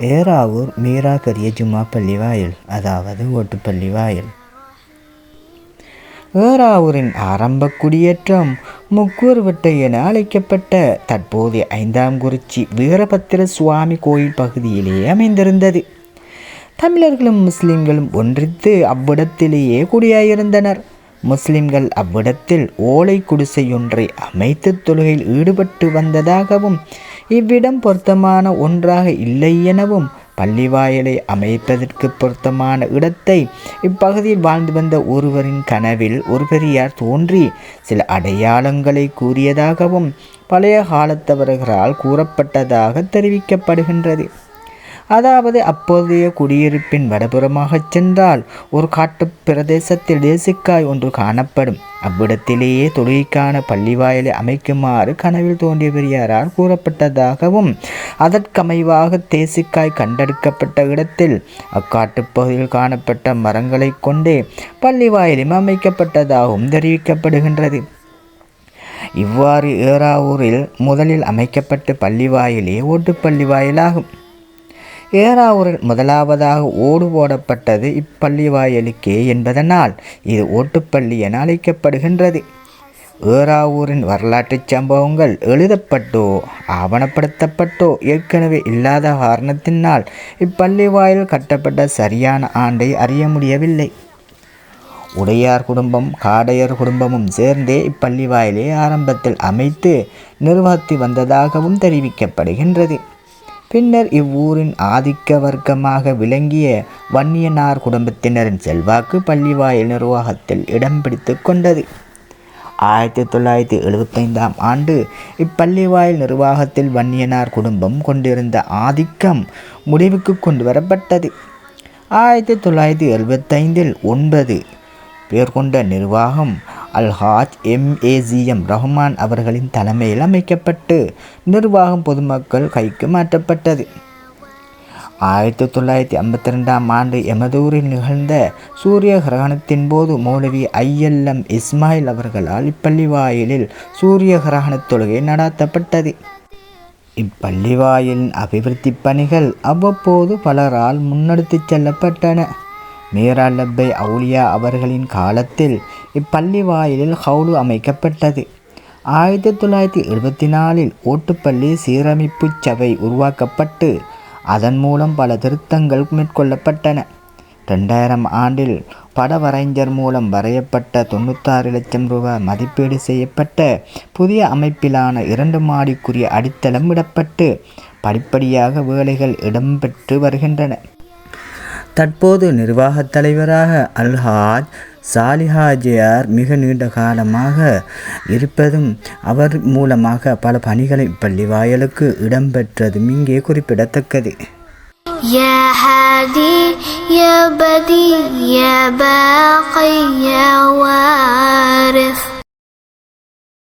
ஏறாவூர் மீரா பெரிய ஜும்மா பள்ளி வாயில் அதாவது ஓட்டுப்பள்ளி வாயில் ஏறாவூரின் ஆரம்ப குடியேற்றம் முக்கூர்வட்டை என அழைக்கப்பட்ட தற்போதைய ஐந்தாம் குறிச்சி வீரபத்திர சுவாமி கோயில் பகுதியிலேயே அமைந்திருந்தது. தமிழர்களும் முஸ்லிம்களும் ஒன்றித்து அவ்விடத்திலேயே குடியாயிருந்தனர். முஸ்லிம்கள் அவ்விடத்தில் ஓலை குடிசையொன்றை அமைத்து தொழுகையில் ஈடுபட்டு வந்ததாகவும் இவ்விடம் பொருத்தமான ஒன்றாக இல்லை எனவும் பள்ளிவாயலை அமைப்பதற்கு பொருத்தமான இடத்தை இப்பகுதியில் வாழ்ந்து வந்த ஒருவரின் கனவில் ஒரு பெரியார் தோன்றி சில அடையாளங்களை கூறியதாகவும் பழைய காலத்தவர்களால் கூறப்பட்டதாக தெரிவிக்கப்படுகின்றது. அதாவது அப்போதைய குடியிருப்பின் வடபுறமாகச் சென்றால் ஒரு காட்டு பிரதேசத்தில் தேசிக்காய் ஒன்று காணப்படும். அவ்விடத்திலேயே தொழுகைக்கான பள்ளிவாயலை அமைக்குமாறு கனவில் தோன்றிய பெரியாரால் கூறப்பட்டதாகவும் அதற்கமைவாக தேசிக்காய் கண்டெடுக்கப்பட்ட இடத்தில் அக்காட்டுப் பகுதியில் காணப்பட்ட மரங்களை கொண்டே பள்ளிவாயிலும் அமைக்கப்பட்டதாகவும் தெரிவிக்கப்படுகின்றது. இவ்வாறு ஏறாவூரில் முதலில் அமைக்கப்பட்ட பள்ளிவாயிலே ஓட்டுப்பள்ளி வாயிலாகும் ஏறாவூரில் முதலாவதாக ஓடு போடப்பட்டது இப்பள்ளிவாயலுக்கே என்பதனால் இது ஓட்டுப்பள்ளி என அழைக்கப்படுகின்றது. ஏறாவூரின் வரலாற்றுச் சம்பவங்கள் எழுதப்பட்டோ ஆவணப்படுத்தப்பட்டோ ஏற்கனவே இல்லாத காரணத்தினால் இப்பள்ளி வாயில் கட்டப்பட்ட சரியான ஆண்டை அறிய முடியவில்லை. உடையார் குடும்பம் காடையர் குடும்பமும் சேர்ந்தே இப்பள்ளிவாயிலை ஆரம்பத்தில் அமைத்து நிர்வகித்து வந்ததாகவும் தெரிவிக்கப்படுகின்றது. பின்னர் இவ்வூரின் ஆதிக்க வர்க்கமாக விளங்கிய வன்னியனார் குடும்பத்தினரின் செல்வாக்கு பள்ளிவாயில் நிர்வாகத்தில் இடம் பிடித்து கொண்டது. ஆயிரத்தி தொள்ளாயிரத்தி எழுபத்தைந்தாம் ஆண்டு இப்பள்ளிவாயில் நிர்வாகத்தில் வன்னியனார் குடும்பம் கொண்டிருந்த ஆதிக்கம் முடிவுக்கு கொண்டு வரப்பட்டது ஆயிரத்தி தொள்ளாயிரத்தி எழுபத்தைந்தில் ஒன்பது பேர் கொண்ட நிர்வாகம் அல்ஹாஜ் எம்ஏஜிஎம் ரஹ்மான் அவர்களின் தலைமையில் அமைக்கப்பட்டு நிர்வாகம் பொதுமக்கள் கைக்கு மாற்றப்பட்டது. ஆயிரத்தி தொள்ளாயிரத்தி ஐம்பத்தி ரெண்டாம் ஆண்டு எமதூரில் நிகழ்ந்த சூரிய கிரகணத்தின் போது மௌலவி ஐஎல்எம் இஸ்மாயில் அவர்களால் இப்பள்ளிவாயிலில் சூரிய கிரகண தொழுகை நடாத்தப்பட்டது. இப்பள்ளிவாயிலின் அபிவிருத்தி பணிகள் அவ்வப்போது பலரால் முன்னெடுத்துச் செல்லப்பட்டன. மீரா லப்பை அவுலியா அவர்களின் காலத்தில் இப்பள்ளி வாயிலில் ஹவுலு அமைக்கப்பட்டது. ஆயிரத்தி தொள்ளாயிரத்தி எழுபத்தி நாலில் ஓட்டுப்பள்ளி சீரமைப்பு சபை உருவாக்கப்பட்டு அதன் மூலம் பல திருத்தங்கள் மேற்கொள்ளப்பட்டன. ரெண்டாயிரம் ஆண்டில் படவரைஞர் மூலம் வரையப்பட்ட தொண்ணூத்தாறு லட்சம் ரூபாய் மதிப்பீடு செய்யப்பட்ட புதிய அமைப்பிலான இரண்டு மாடிக்குரிய அடித்தளம் விடப்பட்டு படிப்படியாக வேலைகள் இடம்பெற்று வருகின்றன. தற்போது நிர்வாகத் தலைவராக அல்ஹாஜ் சாலிஹாஜியார் மிக நீண்ட காலமாக இருப்பதும் அவர் மூலமாக பல பணிகளை பள்ளி வாயலுக்கு இடம்பெற்றதும் இங்கே குறிப்பிடத்தக்கது يا هادي يا بديع يا باقي يا وارث